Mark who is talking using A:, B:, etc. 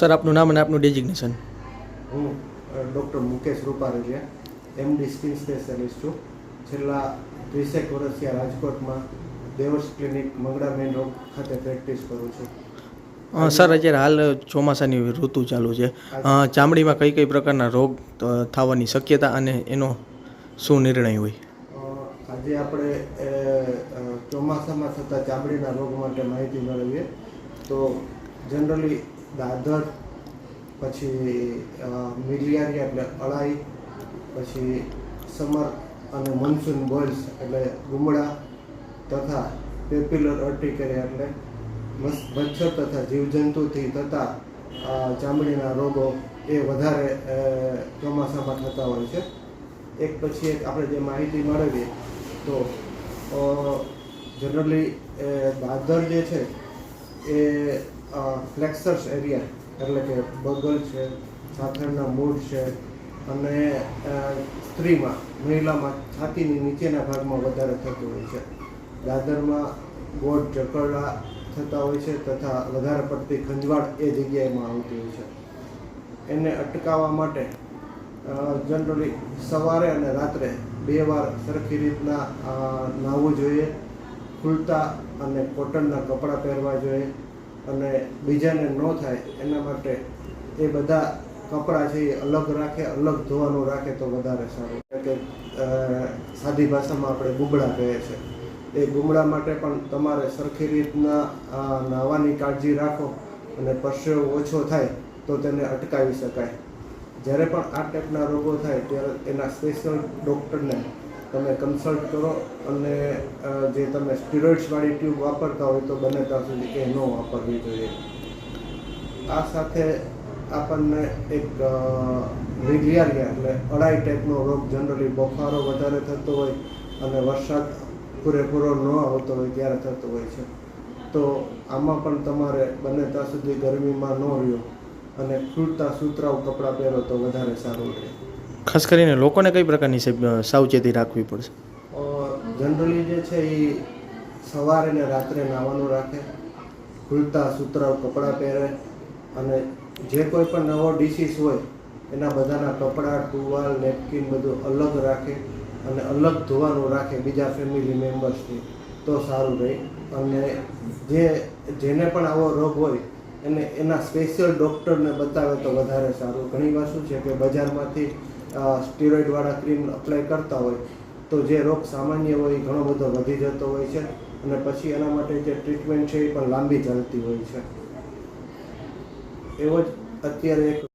A: Sir આપનું નામ અને આપનું ડેઝિગ્નેશન
B: હું doctor Mukesh Rupareliya MD skin specialist છું. છેલ્લા ત્રીસેક વર્ષથી આ રાજકોટમાં દેવર્સ ક્લિનિક મંગળા મેન રોડ ખાતે પ્રેક્ટિસ કરું છું.
A: સર અત્યારે હાલ ચોમાસાની ઋતુ ચાલુ છે. ચામડીમાં કઈ કઈ પ્રકારના રોગ થવાની શક્યતા અને એનો શું નિર્ણય હોય?
B: આજે આપણે ચોમાસામાં થતા ચામડીના રોગ માટે માહિતી મેળવીએ. તો જનરલી દાદર પછી અ, મિલિયારિયા એટલે અળાઈ પછી સમર અને મનસૂન બોલ્સ એટલે ગુમડા તથા પેપ્યુલર અર્ટિકેરિયા એટલે મચ્છર તથા જીવજંતુથી થતા ચામડીના રોગો એ વધારે ચોમાસામાં થતા હોય છે. એક પછી એક આપણે જે માહિતી મેળવીએ તો જનરલી દાદર જે છે એ ફ્લેક્સર્સ એરિયા એટલે કે બગલ છે સાથળના મૂળ છે અને સ્ત્રીમાં, મહિલામાં, છાતીની નીચેના ભાગમાં વધારે થતું હોય છે. દાદરમાં ગોળ જકરડા થતા હોય છે તથા વધારે પડતી ખંજવાળ એ જગ્યાએમાં આવતી હોય છે. એને અટકાવવા માટે જનરલી સવારે અને રાત્રે બે વાર સરખી રીતના નાહવું જોઈએ, ખુલતા અને કોટનના કપડાં પહેરવા જોઈએ. અને બીજાને ન થાય એના માટે એ બધા કપડાં છે એ અલગ રાખે, અલગ ધોવાનું રાખે તો વધારે સારું. કે સાદી ભાષામાં આપણે ગુબડા કહે છે. એ ગુમડા માટે પણ તમારે સરખી રીતના નાહવાની કાળજી રાખો અને પરસેવો ઓછો થાય તો તેને અટકાવી શકાય. જ્યારે પણ આ ટાઈપના રોગો થાય ત્યારે એના સ્પેશિયલ ડૉક્ટરને તમે કન્સલ્ટ કરો અને જે તમે સ્ટીરોઇડ્સવાળી ટ્યુબ વાપરતા હોય તો બને ત્યાં સુધી એ ન વાપરવી જોઈએ. આ સાથે આપણને એક વિલિયારિયા એટલે અડાઈ ટાઈપનો રોગ જનરલી બફારો વધારે થતો હોય અને વરસાદ પૂરેપૂરો ન આવતો હોય ત્યારે થતો હોય છે. તો આમાં પણ તમારે બને ત્યાં સુધી ગરમીમાં ન રહ્યો અને ખૂટતા સુતરાઉ કપડાં પહેરો તો વધારે સારું રહે.
A: ખાસ કરીને લોકોને કઈ પ્રકારની સાવચેતી રાખવી પડશે?
B: જનરલી જે છે એ સવારે ને રાત્રે નાવાનું રાખે, ખુલતા સુતરાઉ કપડાં પહેરે અને જે કોઈ પણ નવો ડિસીઝ હોય, એના બધાના કપડાં, ટુવાલ નેપકિન બધું અલગ રાખે અને અલગ ધોવાનું રાખે બીજા ફેમિલી મેમ્બર્સથી તો સારું રહે. અને જે, જેને પણ આવો રોગ હોય, એને, એના સ્પેશિયલ ડૉક્ટરને બતાવે તો વધારે સારું. ઘણી વાર શું છે કે બજારમાંથી સ્ટીરોઇડવાળા ક્રીમ અપ્લાય કરતા હોય તો જે રોગ સામાન્ય હોય એ ઘણો બધો વધી જતો હોય છે અને પછી એના માટે જે ટ્રીટમેન્ટ છે એ પણ લાંબી ચાલતી હોય છે. એવો જ અત્યારે એક